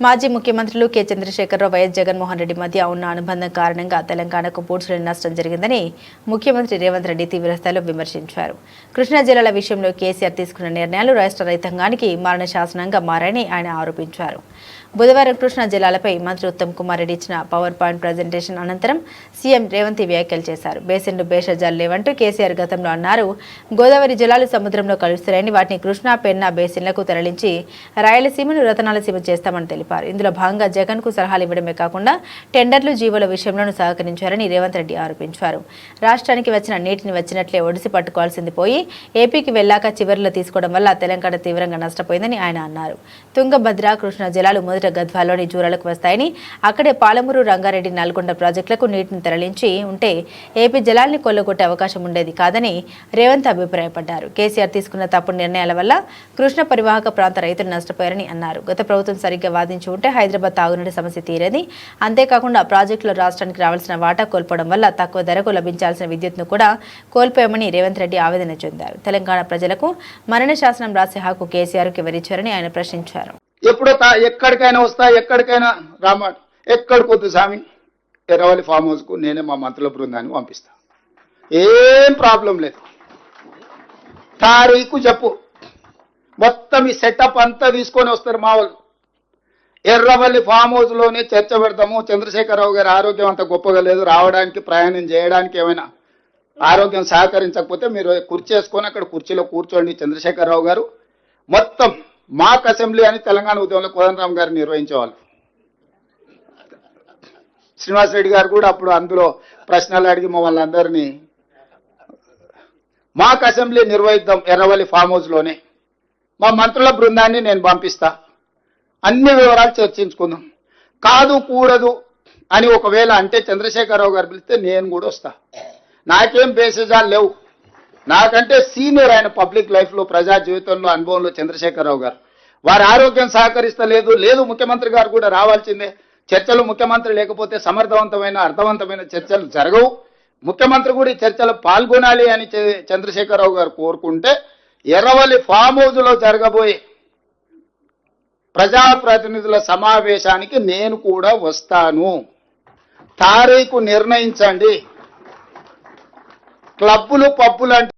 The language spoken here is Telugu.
మాజీ ముఖ్యమంత్రులు కె చంద్రశేఖరరావు వైఎస్ జగన్మోహన్ రెడ్డి మధ్య ఉన్న అనుబంధం కారణంగా తెలంగాణకు పూడ్చులేని నష్టం జరిగిందని ముఖ్యమంత్రి రేవంత్ రెడ్డి తీవ్రస్థాయిలో విమర్శించారు. కృష్ణా జిల్లాల విషయంలో కేసీఆర్ తీసుకున్న నిర్ణయాలు రాష్ట్ర రైతాంగానికి మరణ శాసనంగా మారాయని ఆయన ఆరోపించారు. బుధవారం కృష్ణా జిల్లాలపై మంత్రి ఉత్తమ్ కుమార్ రెడ్డి ఇచ్చిన పవర్ పాయింట్ ప్రజెంటేషన్ అనంతరం సీఎం రేవంత్ వ్యాఖ్యలు చేశారు. బేసిన్లు బేషజాలు లేవంటూ కేసీఆర్ గతంలో అన్నారు గోదావరి జలాలు సముద్రంలో కలుస్తున్నాయని వాటిని కృష్ణా పెన్నా బేసిన్లకు తరలించి రాయలసీమను రతనాలసీమ చేస్తామని తెలిపారు. ఇందులో భాగంగా జగన్కు సలహాలు ఇవ్వడమే కాకుండా టెండర్లు జీవోల విషయంలోనూ సహకరించారని రేవంత్ రెడ్డి ఆరోపించారు. రాష్ట్రానికి వచ్చిన నీటిని వచ్చినట్లే ఒడిసి పట్టుకోవాల్సింది పోయి ఏపీకి వెళ్ళాక చివరిలో తీసుకోవడం వల్ల తెలంగాణ తీవ్రంగా నష్టపోయిందని ఆయన అన్నారు. తుంగభద్ర కృష్ణా జలాలు మొదట గద్వాలోని జూరాలకు వస్తాయని అక్కడే పాలమూరు రంగారెడ్డి నల్గొండ ప్రాజెక్టులకు నీటిని తరలించి ఉంటే ఏపీ జలాల్ని కొల్లగొట్టే అవకాశం ఉండేది కాదని రేవంత్ అభిప్రాయపడ్డారు. కేసీఆర్ తీసుకున్న తప్పుడు నిర్ణయాల వల్ల కృష్ణ పరివాహక ప్రాంత రైతులు నష్టపోయారని అన్నారు. గత ప్రభుత్వం సరిగ్గా సాధించి ఉంటే హైదరాబాద్ తాగునీటి సమస్య తీరేది అంతేకాకుండా ప్రాజెక్టులో రాష్ట్రానికి రావాల్సిన వాటా కోల్పోవడం వల్ల తక్కువ ధరకు లభించాల్సిన విద్యుత్ను కూడా కోల్పోయామని రేవంత్ రెడ్డి ఆవేదన చెందారు. తెలంగాణ ప్రజలకు మరణ శాసనం రాసే హక్కు కేసీఆర్కి ఎవరిచ్చారని ఆయన ప్రశ్నించారు. ఎప్పుడో ఎక్కడికైనా వస్తా ఎక్కడికైనా రామ ఎక్కడికొద్దు స్వామి ఎర్రవల్లి ఫామ్ హౌస్కు నేనే మా మంత్రుల బృందాన్ని పంపిస్తా. ఏం ప్రాబ్లం లేదు. తారీఖు చెప్పు. మొత్తం ఈ సెటప్ అంతా తీసుకొని వస్తారు మా వాళ్ళు. ఎర్రవల్లి ఫామ్ హౌస్లోనే చర్చ పెడతాము. చంద్రశేఖరరావు గారి ఆరోగ్యం అంత గొప్పగా లేదు. రావడానికి ప్రయాణం చేయడానికి ఏమైనా ఆరోగ్యం సహకరించకపోతే మీరు కుర్చేసుకొని అక్కడ కుర్చీలో కూర్చోండి చంద్రశేఖరరావు గారు. మొత్తం మాక్ అసెంబ్లీ అని తెలంగాణ ఉద్యమంలో కోదండరామ్ గారు నిర్వహించేవాళ్ళు. శ్రీనివాసరెడ్డి గారు కూడా అప్పుడు అందులో ప్రశ్నలు అడిగి మమ్మల్ని అందరినీ మాక్ అసెంబ్లీ నిర్వహిద్దాం ఎర్రవల్లి ఫామ్ హౌస్లోనే. మా మంత్రుల బృందాన్ని నేను పంపిస్తా. అన్ని వివరాలు చర్చించుకుందాం. కాదు కూడదు అని ఒకవేళ అంటే చంద్రశేఖరరావు గారు పిలిస్తే నేను కూడా వస్తా. నాకేం బేసిజాలు లేవు. నాకంటే సీనియర్ ఆయన పబ్లిక్ లైఫ్లో ప్రజా జీవితంలో అనుభవంలో చంద్రశేఖరరావు గారు. వారి ఆరోగ్యం సహకరిస్తలేదు. లేదు ముఖ్యమంత్రి గారు కూడా రావాల్సిందే. చర్చలు ముఖ్యమంత్రి లేకపోతే సమర్థవంతమైన అర్థవంతమైన చర్చలు జరగవు. ముఖ్యమంత్రి కూడా ఈ పాల్గొనాలి అని చే- చంద్రశేఖరరావు గారు కోరుకుంటే ఎర్రవల్లి ఫామ్ హౌస్లో జరగబోయే ప్రజాప్రతినిధుల సమావేశానికి నేను కూడా వస్తాను. తారీఖు నిర్ణయించండి. క్లబ్బులు పబ్బులు అంటే